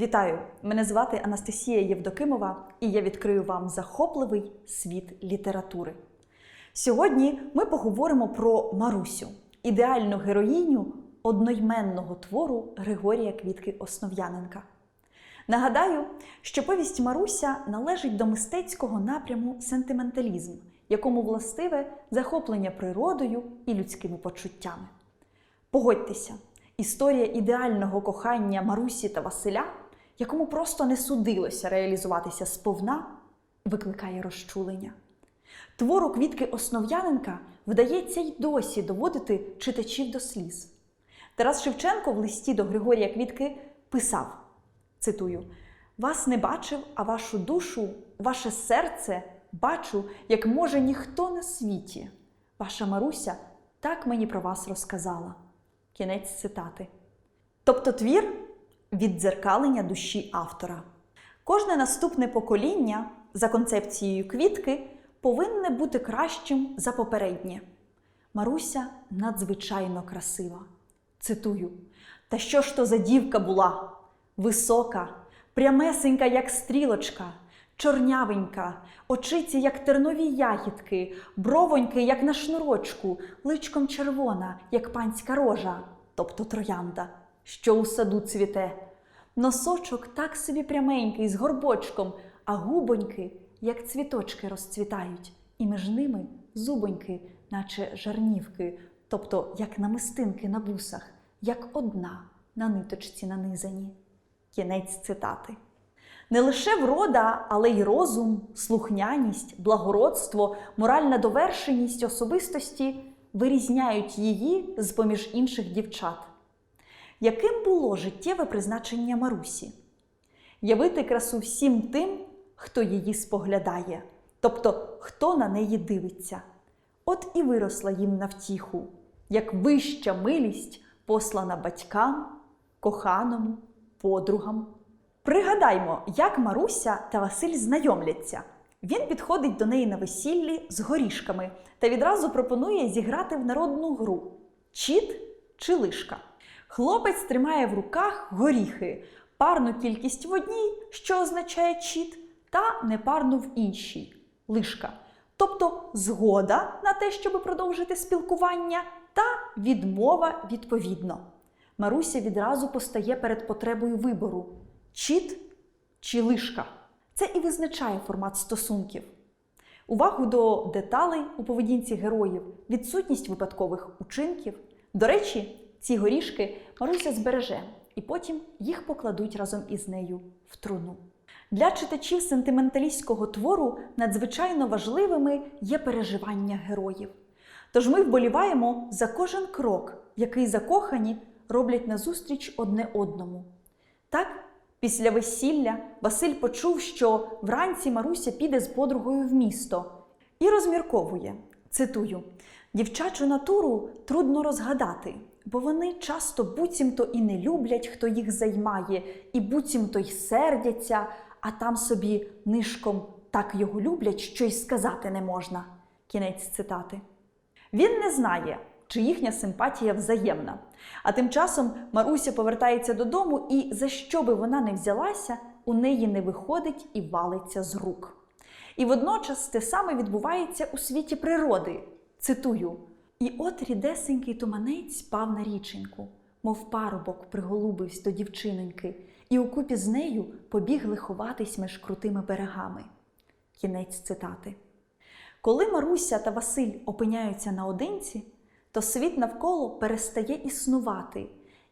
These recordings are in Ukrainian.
Вітаю! Мене звати Анастасія Євдокимова, і я відкрию вам захопливий світ літератури. Сьогодні ми поговоримо про Марусю, ідеальну героїню одноіменного твору Григорія Квітки Основ'яненка. Нагадаю, що повість Маруся належить до мистецького напряму сентименталізм, якому властиве захоплення природою і людськими почуттями. Погодьтеся, історія ідеального кохання Марусі та Василя, якому просто не судилося реалізуватися сповна, викликає розчулення. Твору квітки Основ'яненка вдається й досі доводити читачів до сліз. Тарас Шевченко в листі до Григорія Квітки писав: цитую: Вас не бачив, а вашу душу, ваше серце бачу, як може ніхто на світі. Ваша Маруся так мені про вас розказала. Кінець цитати. Тобто твір віддзеркалення душі автора. Кожне наступне покоління за концепцією квітки повинне бути кращим за попереднє. Маруся надзвичайно красива. Цитую: Та що ж то за дівка була? Висока, прямесенька, як стрілочка, чорнявенька, очиці, як тернові ягідки, бровоньки, як на шнурочку, личком червона, як панська рожа, тобто троянда, що у саду цвіте. Носочок так собі пряменький, з горбочком, а губоньки, як цвіточки розцвітають, і між ними зубоньки, наче жарнівки, тобто як намистинки на бусах, як одна на ниточці нанизані. Кінець цитати. Не лише врода, але й розум, слухняність, благородство, моральна довершеність особистості вирізняють її з поміж інших дівчат. Яким було життєве призначення Марусі? Явити красу всім тим, хто її споглядає, тобто хто на неї дивиться. От і виросла їм на втіху, як вища милість, послана батькам, коханому, подругам. Пригадаймо, як Маруся та Василь знайомляться. Він підходить до неї на весіллі з горішками та відразу пропонує зіграти в народну гру чіт чи лишка. Хлопець тримає в руках горіхи, парну кількість в одній, що означає чіт, та непарну в іншій лишка. Тобто згода на те, щоб продовжити спілкування, та відмова відповідно. Маруся відразу постає перед потребою вибору чіт чи лишка. Це і визначає формат стосунків. Увагу до деталей у поведінці героїв, відсутність випадкових учинків. До речі, ці горішки Маруся збереже, і потім їх покладуть разом із нею в труну. Для читачів сентименталістського твору надзвичайно важливими є переживання героїв. Тож ми вболіваємо за кожен крок, який закохані роблять назустріч одне одному. Так, після весілля Василь почув, що вранці Маруся піде з подругою в місто і розмірковує. Цитую: дівчачу натуру трудно розгадати, бо вони часто буцімто і не люблять, хто їх займає, і буцімто й сердяться, а там собі нишком так його люблять, що й сказати не можна. Кінець цитати. Він не знає, чи їхня симпатія взаємна. А тим часом Маруся повертається додому, і за що би вона не взялася, у неї не виходить і валиться з рук. І водночас те саме відбувається у світі природи. Цитую: І от рідесенький туманець пав на річеньку, мов парубок приголубився до дівчиноньки, і укупі з нею побігли ховатись між крутими берегами. Кінець цитати. Коли Маруся та Василь опиняються наодинці, то світ навколо перестає існувати,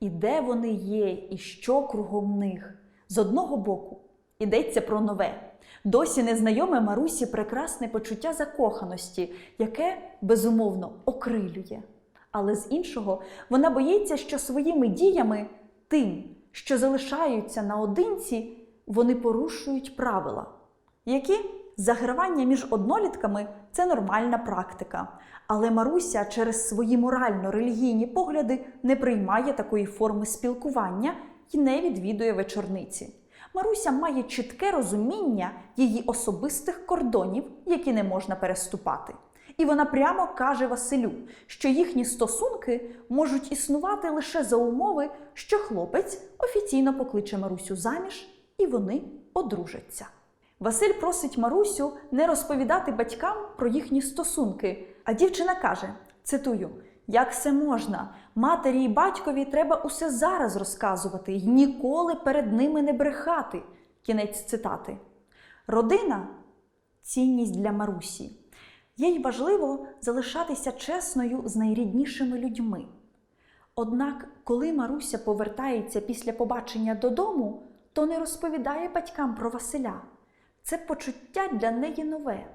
і де вони є, і що кругом них. З одного боку йдеться про нове, досі незнайоме Марусі прекрасне почуття закоханості, яке безумовно окрилює. Але з іншого, вона боїться, що своїми діями, тим, що залишаються наодинці, вони порушують правила, які Загравання між однолітками це нормальна практика. Але Маруся через свої морально-релігійні погляди не приймає такої форми спілкування і не відвідує вечорниці. Маруся має чітке розуміння її особистих кордонів, які не можна переступати. І вона прямо каже Василю, що їхні стосунки можуть існувати лише за умови, що хлопець офіційно покличе Марусю заміж, і вони одружаться. Василь просить Марусю не розповідати батькам про їхні стосунки, а дівчина каже: цитую: як це можна? Матері і батькові треба усе зараз розказувати і ніколи перед ними не брехати. Кінець цитати. Родина цінність для Марусі. Їй важливо залишатися чесною з найріднішими людьми. Однак, коли Маруся повертається після побачення додому, то не розповідає батькам про Василя. Це почуття для неї нове,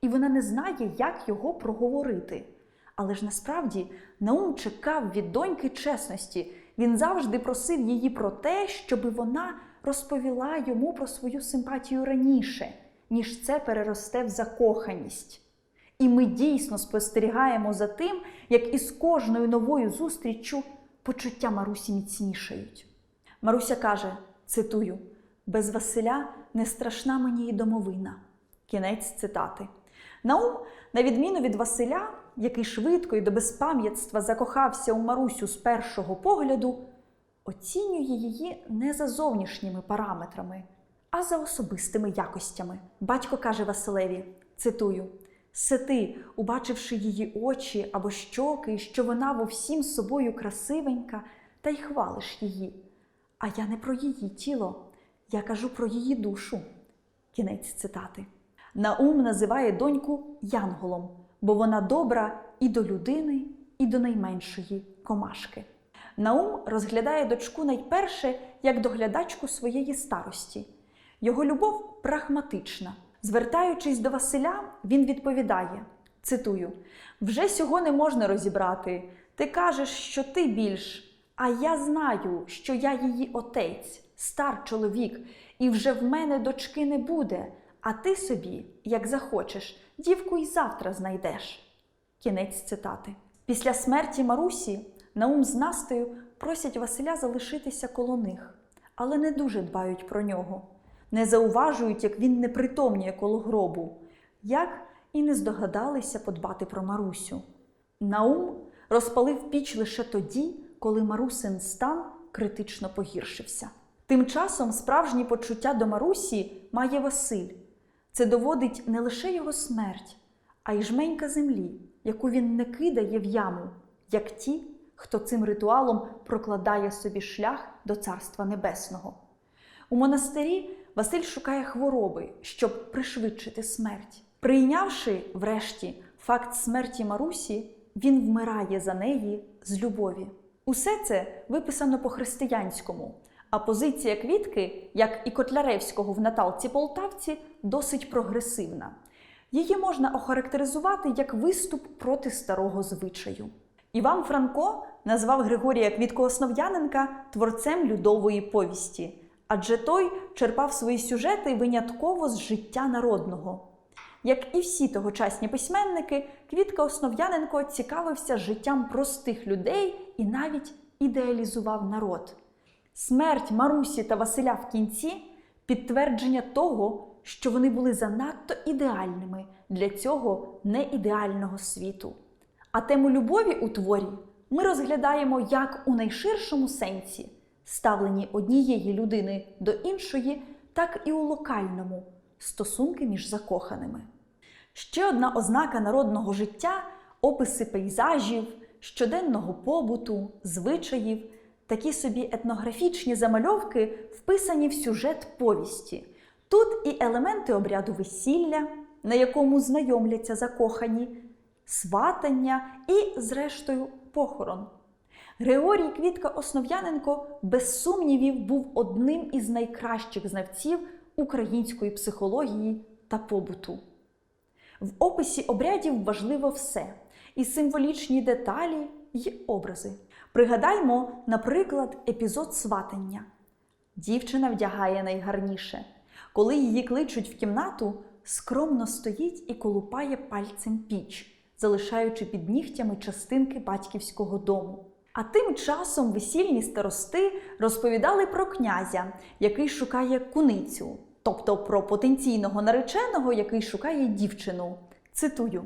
і вона не знає, як його проговорити. Але ж насправді Наум чекав від доньки чесності. Він завжди просив її про те, щоб вона розповіла йому про свою симпатію раніше, ніж це переросте в закоханість. І ми дійсно спостерігаємо за тим, як із кожною новою зустріччю почуття Марусі міцнішають. Маруся каже: цитую: без Василя не страшна мені й домовина. Кінець цитати. Наум, на відміну від Василя, який швидко і до безпам'ятства закохався у Марусю з першого погляду, оцінює її не за зовнішніми параметрами, а за особистими якостями. Батько каже Василеві, цитую: Се ти, убачивши її очі або щоки, що вона во всім собою красивенька, та й хвалиш її. А я не про її тіло, я кажу про її душу. Кінець цитати. Наум називає доньку Янголом, бо вона добра і до людини, і до найменшої комашки. Наум розглядає дочку найперше як доглядачку своєї старості. Його любов прагматична. Звертаючись до Василя, він відповідає: цитую: вже сього не можна розібрати. Ти кажеш, що ти більш, а я знаю, що я її отець, стар чоловік, і вже в мене дочки не буде. А ти собі, як захочеш, дівку й завтра знайдеш. Кінець цитати. Після смерті Марусі Наум з Настею просять Василя залишитися коло них, але не дуже дбають про нього, не зауважують, як він не притомніє коло гробу, як і не здогадалися подбати про Марусю. Наум розпалив піч лише тоді, коли Марусин стан критично погіршився. Тим часом справжні почуття до Марусі має Василь. Це доводить не лише його смерть, а й жменька землі, яку він не кидає в яму, як ті, хто цим ритуалом прокладає собі шлях до Царства Небесного. У монастирі Василь шукає хвороби, щоб пришвидшити смерть. Прийнявши, врешті, факт смерті Марусі, він вмирає за неї з любові. Усе це виписано по-християнському. А позиція квітки, як і Котляревського в Наталці Полтавці, досить прогресивна. Її можна охарактеризувати як виступ проти старого звичаю. Іван Франко назвав Григорія Квітко-Основ'яненка творцем людової повісті, адже той черпав свої сюжети винятково з життя народного. Як і всі тогочасні письменники, Квітка Основ'яненко цікавився життям простих людей і навіть ідеалізував народ. Смерть Марусі та Василя в кінці підтвердження того, що вони були занадто ідеальними для цього неідеального світу. А тему любові у творі ми розглядаємо як у найширшому сенсі, ставленні однієї людини до іншої, так і у локальному стосунки між закоханими. Ще одна ознака народного життя описи пейзажів, щоденного побуту, звичаїв, такі собі етнографічні замальовки вписані в сюжет повісті. Тут і елементи обряду весілля, на якому знайомляться закохані, сватання і, зрештою, похорон. Григорій Квітка Основ'яненко, без сумнівів, був одним із найкращих знавців української психології та побуту. В описі обрядів важливо все і символічні деталі, й образи. Пригадаймо, наприклад, епізод сватання. Дівчина вдягає найгарніше. Коли її кличуть в кімнату, скромно стоїть і колупає пальцем піч, залишаючи під нігтями частинки батьківського дому. А тим часом весільні старости розповідали про князя, який шукає куницю, тобто про потенційного нареченого, який шукає дівчину. Цитую: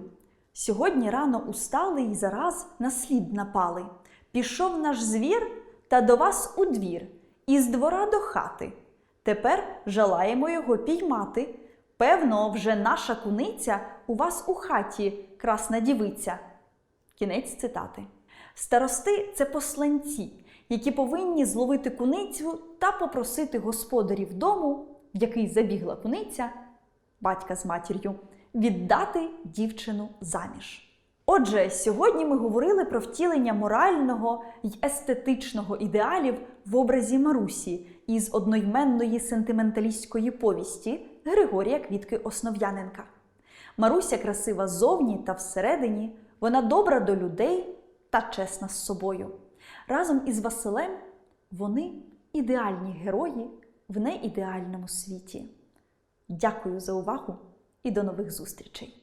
Сьогодні рано устали й зараз на слід напали. Пішов наш звір та до вас у двір, із двора до хати. Тепер жалаємо його піймати. Певно, вже наша куниця у вас у хаті, красна дівиця. Кінець цитати. Старости це посланці, які повинні зловити куницю та попросити господарів дому, в який забігла куниця, батька з матір'ю, віддати дівчину заміж. Отже, сьогодні ми говорили про втілення морального й естетичного ідеалів в образі Марусі із одноіменної сентименталістської повісті Григорія Квітки Основ'яненка. Маруся красива ззовні та всередині, вона добра до людей та чесна з собою. Разом із Василем вони ідеальні герої в неідеальному світі. Дякую за увагу і до нових зустрічей!